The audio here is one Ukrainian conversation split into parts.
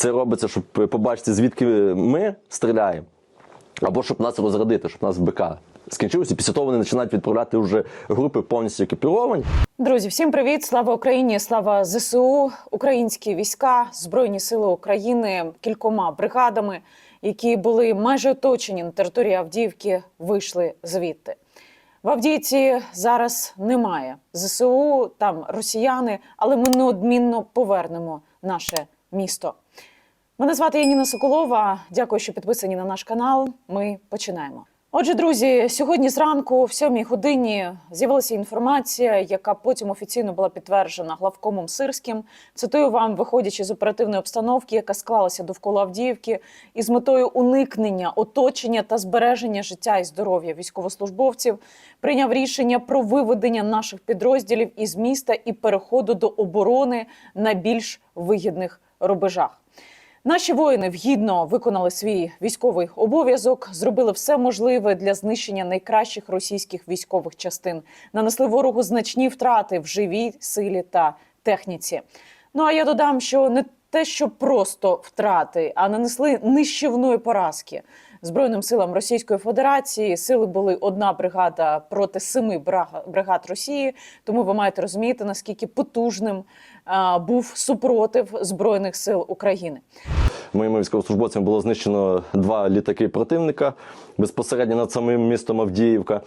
Це робиться, щоб побачити, звідки ми стріляємо, або щоб нас розрадити, щоб нас БК скінчилося. Після того вони починають відправляти вже групи повністю екіпіровані. Друзі, всім привіт! Слава Україні! Слава ЗСУ! Українські війська, Збройні Сили України кількома бригадами, які були майже оточені на території Авдіївки, вийшли звідти. В Авдіївці зараз немає ЗСУ, там росіяни, але ми неодмінно повернемо наше місто. Мене звати Яніна Соколова. Дякую, що підписані на наш канал. Ми починаємо. Отже, друзі, сьогодні зранку, в сьомій годині, з'явилася інформація, яка потім офіційно була підтверджена главкомом Сирським. Цитую вам, виходячи з оперативної обстановки, яка склалася довкола Авдіївки, із метою уникнення, оточення та збереження життя і здоров'я військовослужбовців, прийняв рішення про виведення наших підрозділів із міста і переходу до оборони на більш вигідних рубежах. Наші воїни вгідно виконали свій військовий обов'язок, зробили все можливе для знищення найкращих російських військових частин, нанесли ворогу значні втрати в живій силі та техніці. Ну а я додам, що не те, що просто втрати, а нанесли нищівної поразки Збройним силам Російської Федерації. Сили були одна бригада проти семи бригад Росії. Тому ви маєте розуміти, наскільки потужним був супротив збройних сил України. Моїми військовослужбовцями було знищено два літаки противника безпосередньо над самим містом Авдіївка.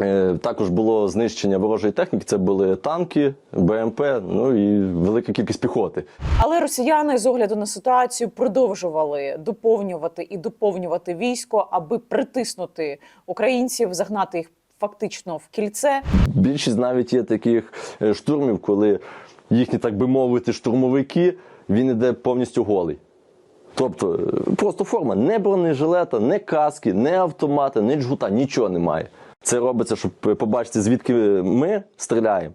Е, Також було знищення ворожої техніки. Це були танки, БМП, ну і велика кількість піхоти. Але росіяни з огляду на ситуацію продовжували доповнювати і доповнювати військо, аби притиснути українців, загнати їх фактично в кільце. Більшість навіть є таких е, штурмів, коли їхні, так би мовити, штурмовики, він іде повністю голий. Тобто е, просто форма, не бронежилета, не каски, не автомата, не джгута, нічого немає. Це робиться, щоб побачити, звідки ми стріляємо,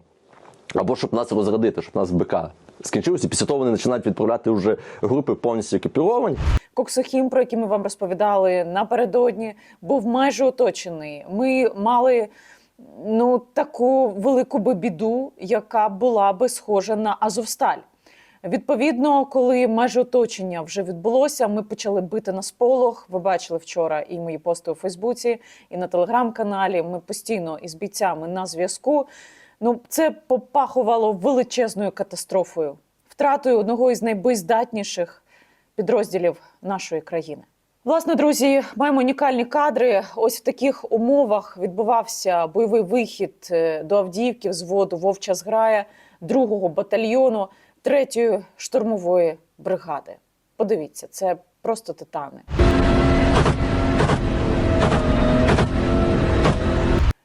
або щоб нас розрадити, щоб нас БК скінчилося. Після того вони починають відправляти вже групи повністю екіпіровані. Коксохім, про який ми вам розповідали напередодні, був майже оточений. Ми мали ну таку велику би біду, яка була би схожа на Азовсталь. Відповідно, коли майже оточення вже відбулося, ми почали бити на сполох. Ви бачили вчора і мої пости у Фейсбуці, і на телеграм-каналі. Ми постійно із бійцями на зв'язку. Ну, це попахувало величезною катастрофою, втратою одного із найбоєздатніших підрозділів нашої країни. Власне, друзі, маємо унікальні кадри. Ось в таких умовах відбувався бойовий вихід е, до Авдіївки взводу Вовча зграя 2-го батальйону 3-ї штурмової бригади. Подивіться, це просто титани.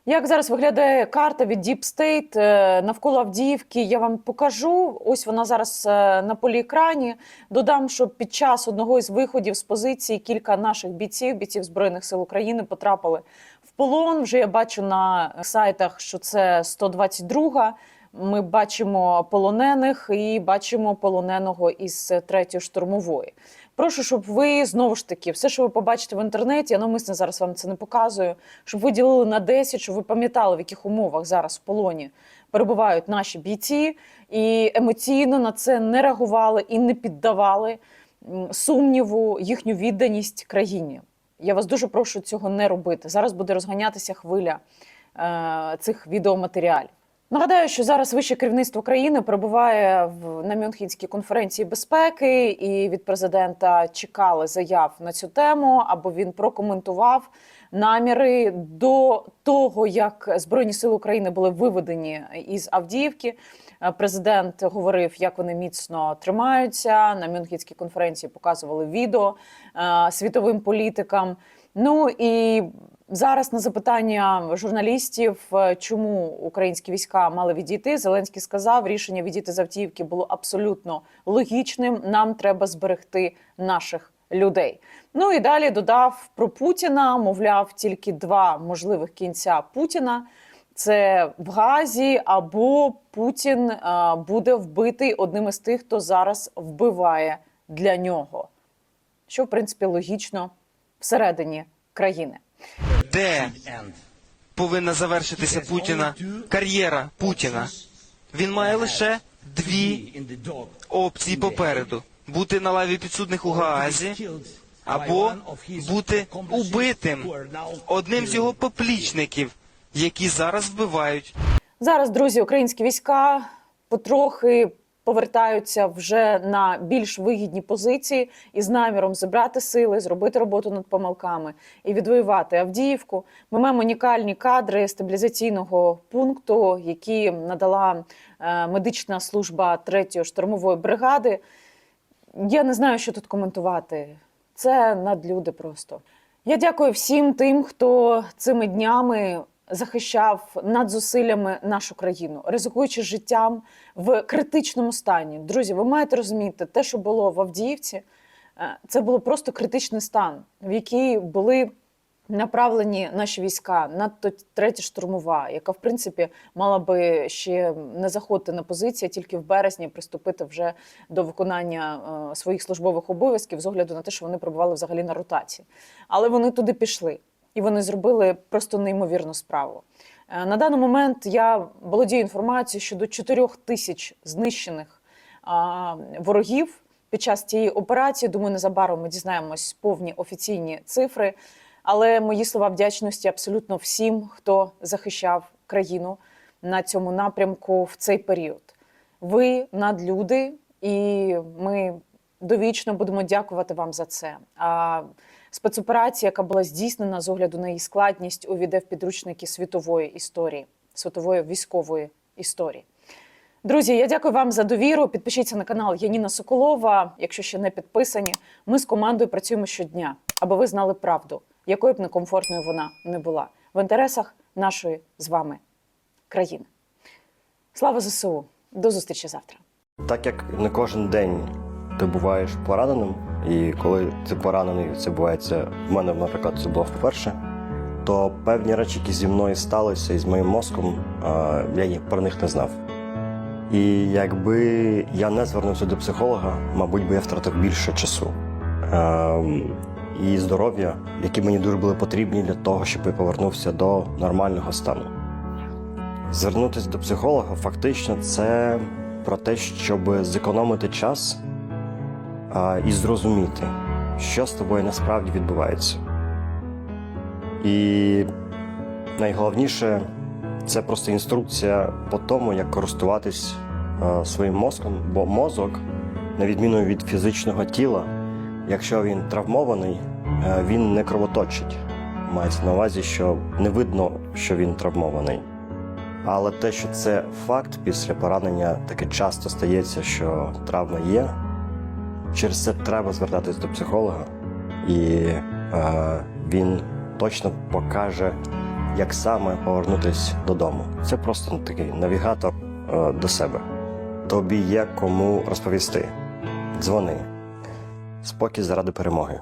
Як зараз виглядає карта від Deep State е, навколо Авдіївки? Я вам покажу. Ось вона зараз е, на поліекрані. Додам, що під час одного із виходів з позиції кілька наших бійців, бійців збройних сил України, потрапили в полон. Вже я бачу на сайтах, що це 122-га. Ми бачимо полонених і бачимо полоненого із третьої штурмової. Прошу, щоб ви знову ж таки, все, що ви побачите в інтернеті, я навмисно зараз вам це не показую, щоб ви ділили на 10, щоб ви пам'ятали, в яких умовах зараз в полоні перебувають наші бійці, і емоційно на це не реагували і не піддавали сумніву їхню відданість країні. Я вас дуже прошу цього не робити. Зараз буде розганятися хвиля е, цих відеоматеріалів. Нагадаю, що зараз вище керівництво країни перебуває в на Мюнхенській конференції безпеки, і від президента чекали заяв на цю тему, аби він прокоментував наміри до того, як збройні сили України були виведені із Авдіївки. Е, Президент говорив, як вони міцно тримаються. На Мюнхенській конференції показували відео е, світовим політикам. Ну і зараз на запитання журналістів, е, чому українські війська мали відійти, Зеленський сказав, рішення відійти з Авдіївки було абсолютно логічним. Нам треба зберегти наших людей. Ну і далі додав про Путіна. Мовляв, тільки два можливих кінця Путіна. Це в Газі або Путін е, буде вбитий одним із тих, хто зараз вбиває для нього, що в принципі логічно всередині країни. Де повинна завершитися Путіна кар'єра Путіна. Він має лише дві опції попереду: бути на лаві підсудних у Гаазі, або бути убитим одним з його поплічників, які зараз вбивають. Зараз, друзі, українські війська потрохи повертаються вже на більш вигідні позиції із наміром зібрати сили, зробити роботу над помилками і відвоювати Авдіївку. Ми маємо унікальні кадри стабілізаційного пункту, які надала е, медична служба 3-ї штурмової бригади. Я не знаю, що тут коментувати. Це надлюди просто. Я дякую всім тим, хто цими днями захищав над зусиллями нашу країну, ризикуючи життям в критичному стані. Друзі, ви маєте розуміти, те, що було в Авдіївці, е, це було просто критичний стан, в який були направлені наші війська, надто третя штурмова, яка в принципі мала би ще не заходити на позиції, тільки в березні приступити вже до виконання е, своїх службових обов'язків з огляду на те, що вони перебували взагалі на ротації. Але вони туди пішли, і вони зробили просто неймовірну справу. Е, На даний момент я володію інформацією щодо 4 тисяч знищених ворогів під час цієї операції. Думаю, незабаром ми дізнаємось повні офіційні цифри. Але мої слова вдячності абсолютно всім, хто захищав країну на цьому напрямку в цей період. Ви надлюди, і ми довічно будемо дякувати вам за це. Спецоперація, яка була здійснена з огляду на її складність, увійде в підручники світової історії, світової військової історії. Друзі, я дякую вам за довіру. Підпишіться на канал Яніна Соколова. Якщо ще не підписані, ми з командою працюємо щодня, аби ви знали правду, якою б некомфортною вона не була в інтересах нашої з вами країни. Слава ЗСУ! До зустрічі завтра. Так як не кожен день ти буваєш пораненим, і коли ти поранений, це відбувається в мене, наприклад, це було вперше, то певні речі, які зі мною сталися і з моїм мозком, я їх про них не знав. І якби я не звернувся до психолога, мабуть би я втратив більше часу ем, і здоров'я, які мені дуже були потрібні для того, щоб я повернувся до нормального стану. Звернутися до психолога фактично це про те, щоб зекономити час і зрозуміти, що з тобою насправді відбувається. І найголовніше це просто інструкція по тому, як користуватись своїм мозком, бо мозок, на відміну від фізичного тіла, якщо він травмований, він не кровоточить. Мається на увазі, що не видно, що він травмований. Але те, що це факт після поранення, таке часто стається, що травма є. Через це треба звертатись до психолога, і е, він точно покаже, як саме повернутися додому. Це просто такий навігатор е, до себе. Тобі є кому розповісти. Дзвони. Спокій заради перемоги.